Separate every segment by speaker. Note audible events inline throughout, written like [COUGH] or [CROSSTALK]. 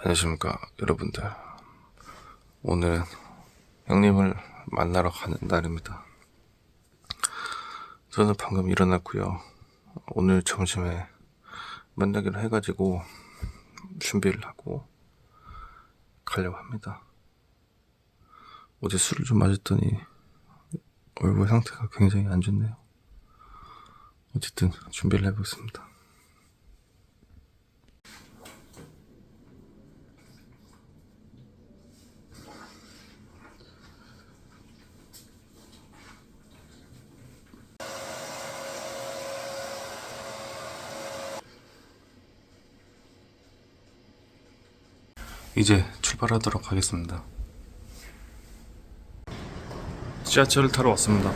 Speaker 1: 안녕하십니까 여러분들. 오늘은 형님을 만나러 가는 날입니다. 저는 방금 일어났고요. 오늘 점심에 만나기로 해가지고 준비를 하고 가려고 합니다. 어제 술을 좀 마셨더니 얼굴 상태가 굉장히 안 좋네요. 어쨌든 준비를 해보겠습니다 이제 출발하도록 하겠습니다. 지하철을 타러 왔습니다.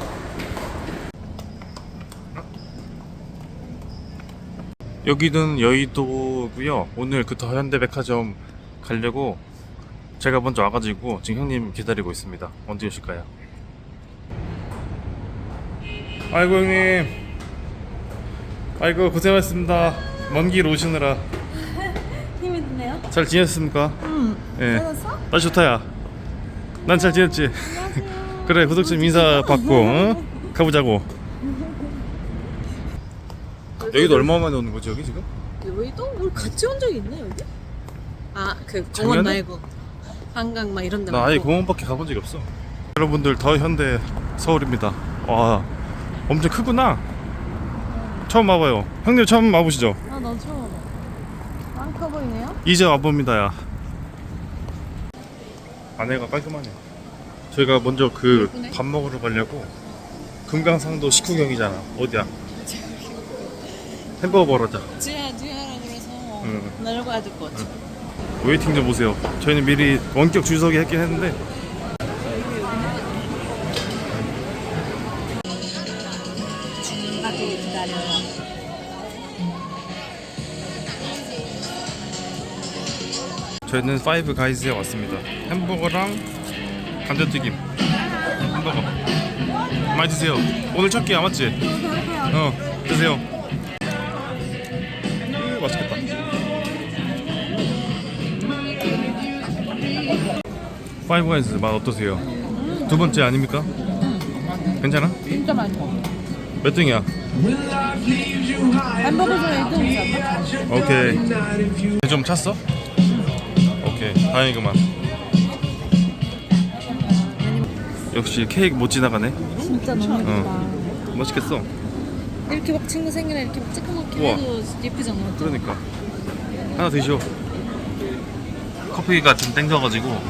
Speaker 1: 여기는 여의도고요. 오늘 그 더현대백화점 가려고 제가 먼저 와가지고 지금 형님 기다리고 있습니다. 언제 오실까요? 아이고 형님, 아이고 고생하셨습니다. 먼 길 오시느라. 잘 지냈습니까?
Speaker 2: 응.
Speaker 1: 예.
Speaker 2: 찾았어?
Speaker 1: 날씨 좋다야. 난 잘 지냈지. 그래 구독자 인사 [LAUGHS] 받고 어? 가보자고. 여기도 얼마 만에 오는 거지 여기 지금?
Speaker 2: 여의도? 우리 같이 온적 있나 여기? 아, 그
Speaker 1: 작년에?
Speaker 2: 공원 말고 한강 막 이런 데
Speaker 1: 나 아예
Speaker 2: 말고.
Speaker 1: 공원밖에 가본 적이 없어. 여러분들 더 현대 서울입니다. 와 엄청 크구나. 처음 와봐요. 형님 처음 와보시죠.
Speaker 2: 아, 나 처음 와봐. 안 커 보이네요?
Speaker 1: 이제 와봅니다야. 안에가 깔끔하네. 저희가 먼저 그. 밥 먹으러 가려고 금강상도 식후경이잖아. 어디야? 햄버거 먹으러 가자.
Speaker 2: 지하, 지하라 그래서
Speaker 1: 응.
Speaker 2: 내려가야 될 것 같아.
Speaker 1: 웨이팅 좀 보세요. 저희는 미리 원격 줄서기 했긴 했는데
Speaker 2: 기다려요.
Speaker 1: 저희는 파이브 가이즈에 왔습니다. 햄버거랑 감자튀김. 햄버거. 많이 드세요. 오늘 첫 끼야 맞지? 어 드세요. 으, 맛있겠다. 파이브 가이즈 맛 어떠세요? 두 번째 아닙니까? 괜찮아?
Speaker 2: 진짜 맛있어.
Speaker 1: 몇 등이야?
Speaker 2: 햄버거 중에 1등이지 않나?
Speaker 1: 오케이. 좀 찼어? 오케이. 다행이구만. 역시 케이크 못 지나가네.
Speaker 2: 진짜 너무 예쁘다.
Speaker 1: 어. 멋있겠어.
Speaker 2: 이렇게 막 친구 생일에 이렇게 막 찌끄맣게
Speaker 1: 우와.
Speaker 2: 해도 예쁘잖아.
Speaker 1: 그러니까. 하나 드셔. 커피가 좀 땡겨가지고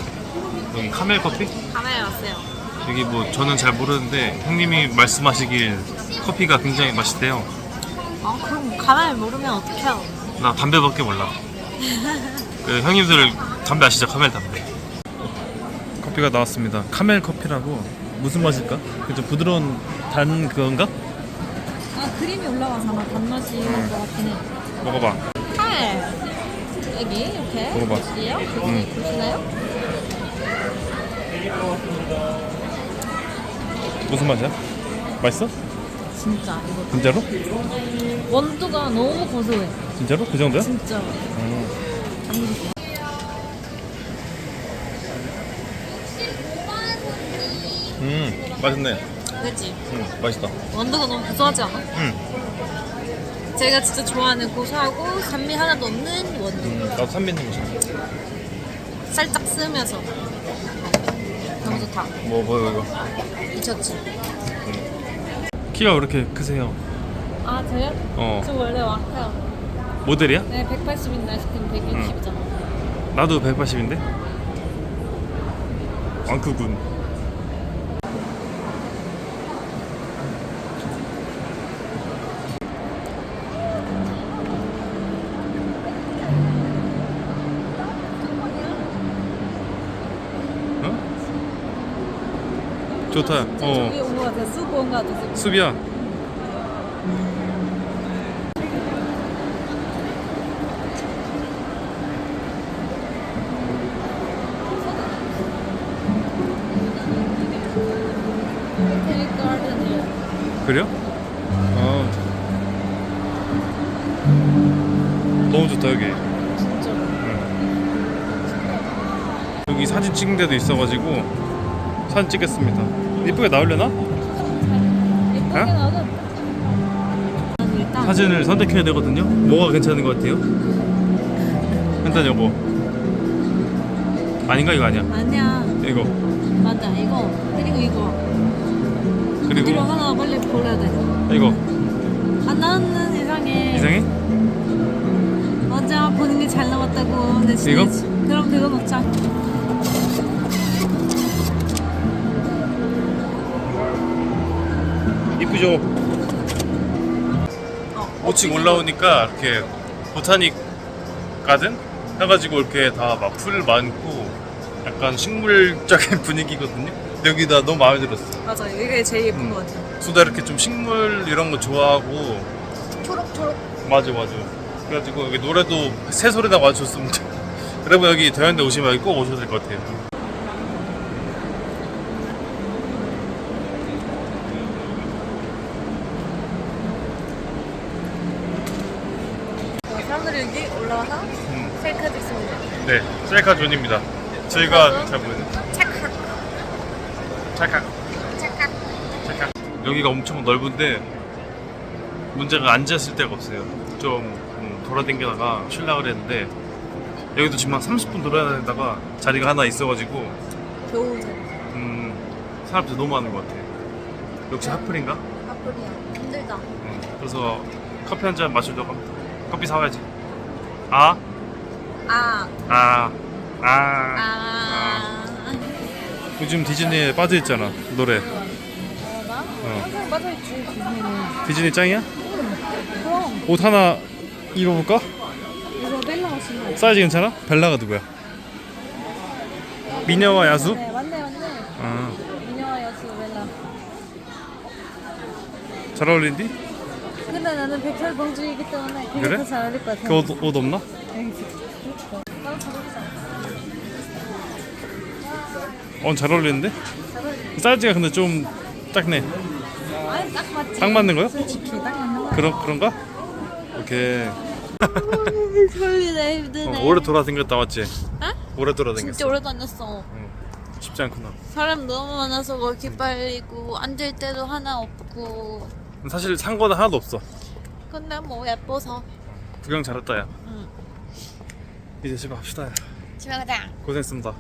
Speaker 1: 여기 카멜 커피?
Speaker 2: 가만히 왔어요.
Speaker 1: 여기 뭐 저는 잘 모르는데 형님이 말씀하시길 커피가 굉장히 맛있대요.
Speaker 2: 아, 그럼 가만히 모르면 어떡해요?
Speaker 1: 나 담배밖에 몰라. 그 형님들 담배 아시죠? 카멜 담배. 커피가 나왔습니다. 카멜 커피라고 무슨 맛일까? 그좀 부드러운 단 그건가?
Speaker 2: 아, 크림이 올라와서 아마 단맛이 것 같긴 해.
Speaker 1: 먹어봐.
Speaker 2: 칼 여기 이렇게
Speaker 1: 먹어봐.
Speaker 2: 보시요
Speaker 1: 응.
Speaker 2: 보시나요?
Speaker 1: 무슨 맛이야? 맛있어?
Speaker 2: 진짜 이거
Speaker 1: 진짜로?
Speaker 2: 원두가 너무 고소해
Speaker 1: 진짜로? 그 정도야?
Speaker 2: 진짜
Speaker 1: 음. 음, 맛있네.
Speaker 2: 그치?
Speaker 1: 음, 맛있다.
Speaker 2: 원두가 너무 고소하지 않아?
Speaker 1: 음,
Speaker 2: 제가 진짜 좋아하는 고소하고 산미 하나도 없는 원두
Speaker 1: 음 나도 산미 있는 거 좋아.
Speaker 2: 살짝 쓰면서 너무 좋다
Speaker 1: 뭐, 뭐, 이거.
Speaker 2: 미쳤지?
Speaker 1: 키가 왜 이렇게 크세요?
Speaker 2: 아 저요?
Speaker 1: 어.
Speaker 2: 저 원래 와카요
Speaker 1: 모델이야?
Speaker 2: 네 180인데 싶으면 160이잖아
Speaker 1: 나도 180인데? 안 크군. 어? 좋다.
Speaker 2: 저기
Speaker 1: 어.
Speaker 2: 온거 같아 쑥온거 같아 쑥.
Speaker 1: 수비야.
Speaker 2: 호텔 가든이에요
Speaker 1: 그래요? 아. 너무 좋다 여기. 응. 여기 사진 찍는 데도 있어가지고 사진 찍겠습니다. 이쁘게 어?
Speaker 2: 나오죠? 나는 일단
Speaker 1: 사진을 선택해야 되거든요. 뭐가 괜찮은 것 같아요? 일단 요거 아닌가 이거 아니야?
Speaker 2: 아니야
Speaker 1: 이거
Speaker 2: 맞아 이거 그리고 이거
Speaker 1: 그리고
Speaker 2: 이거 하나 빨리 골라야 돼.
Speaker 1: 이거
Speaker 2: 안 나오는 이상해.
Speaker 1: 이상해?
Speaker 2: 맞아 게잘 나왔다고. 진짜
Speaker 1: 이거?
Speaker 2: 그럼 그거 먹자.
Speaker 1: 이쁘죠?
Speaker 2: 어,
Speaker 1: 5층 올라오니까 이렇게 보타닉 가든 해가지고 이렇게 다 막 풀 많고 약간 식물적인 [LAUGHS] 분위기거든요. 여기다 너무 마음에 들었어.
Speaker 2: 맞아 이게 제일 예쁜
Speaker 1: 음.
Speaker 2: 것 같아.
Speaker 1: 수다 이렇게 좀 식물 이런 거 좋아하고
Speaker 2: 초록초록.
Speaker 1: 맞아 맞아. 그래가지고 여기 노래도 새 소리나 아주 좋습니다. 여러분 여기 대현대 오시면 여기 꼭 오셔야 될 것 같아요.
Speaker 2: 사람들이 여기 올라와서
Speaker 1: 음.
Speaker 2: 셀카.
Speaker 1: 네, 셀카 존입니다. 저희가 잘 모르는. 찰칵
Speaker 2: 착각.
Speaker 1: 찰칵 여기가 엄청 넓은데 문제가 앉았을 데가 없어요. 좀 음, 돌아다니다가 쉬려고 그랬는데 여기도 지금 한 30분 돌아다니다가 자리가 하나 있어가지고
Speaker 2: 겨우
Speaker 1: 음, 사람들 너무 많은 것 같아요. 역시 하플인가?
Speaker 2: 카풀이야. 힘들다.
Speaker 1: 음, 그래서 커피 한 잔 마시려고 합니다. 커피 사와야지. 아,
Speaker 2: 아.
Speaker 1: 아, 아.
Speaker 2: 아.
Speaker 1: 요즘 디즈니에 빠져 있잖아, 노래.
Speaker 2: 어, 나?
Speaker 1: 어.
Speaker 2: 항상 빠져있지 디즈니는.
Speaker 1: 디즈니 짱이야?
Speaker 2: 그럼
Speaker 1: 옷 하나 입어볼까?
Speaker 2: 이거 벨라가 신어.
Speaker 1: 사이즈 괜찮아? 벨라가 누구야? 미녀와 야수?
Speaker 2: 네 맞네 맞네.
Speaker 1: 아,
Speaker 2: 미녀와 여수 벨라.
Speaker 1: 잘 어울린디?
Speaker 2: 근데 나는 백설 공주이기 때문에 그게
Speaker 1: 그래?
Speaker 2: 더잘 어울릴 것 같아.
Speaker 1: 그 옷, 옷 없나?
Speaker 2: 나도 잘 어울리잖아.
Speaker 1: 어, 잘 어울리는데? 사이즈가 근데 좀 작네.
Speaker 2: 딱 맞지.
Speaker 1: 딱 맞는 거야?
Speaker 2: 솔직히 딱 맞는 거야.
Speaker 1: 그런, 그런가? 오케이.
Speaker 2: 졸리네 힘드네.
Speaker 1: 어, 오래 돌아다녔다 맞지?
Speaker 2: 어?
Speaker 1: 오래 돌아다녔어.
Speaker 2: 진짜 오래 다녔어.
Speaker 1: 응. 쉽지 않구나.
Speaker 2: 사람 너무 많아서 거기 빨리고 앉을 때도 하나 없고.
Speaker 1: 사실 산 거는 하나도 없어.
Speaker 2: 근데 뭐 예뻐서.
Speaker 1: 구경 잘했다, 야.
Speaker 2: 응.
Speaker 1: 이제 집에 갑시다, 야.
Speaker 2: 집에 가자.
Speaker 1: 고생했습니다.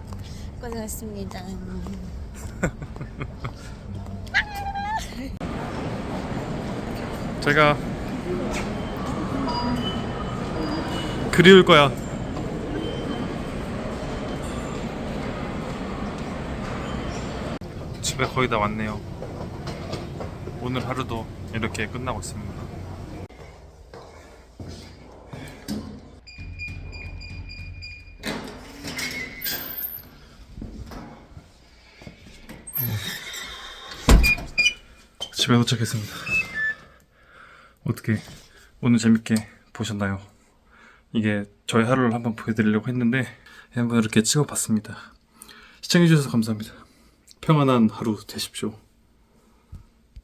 Speaker 2: 고생했습니다. [LAUGHS]
Speaker 1: 제가 그리울 거야. 집에 거의 다 왔네요. 오늘 하루도 이렇게 끝나고 있습니다. 집에 도착했습니다. 어떻게 오늘 재밌게 보셨나요? 이게 저의 하루를 한번 보여드리려고 했는데 한번 이렇게 찍어봤습니다. 시청해주셔서 감사합니다. 평안한 하루 되십시오.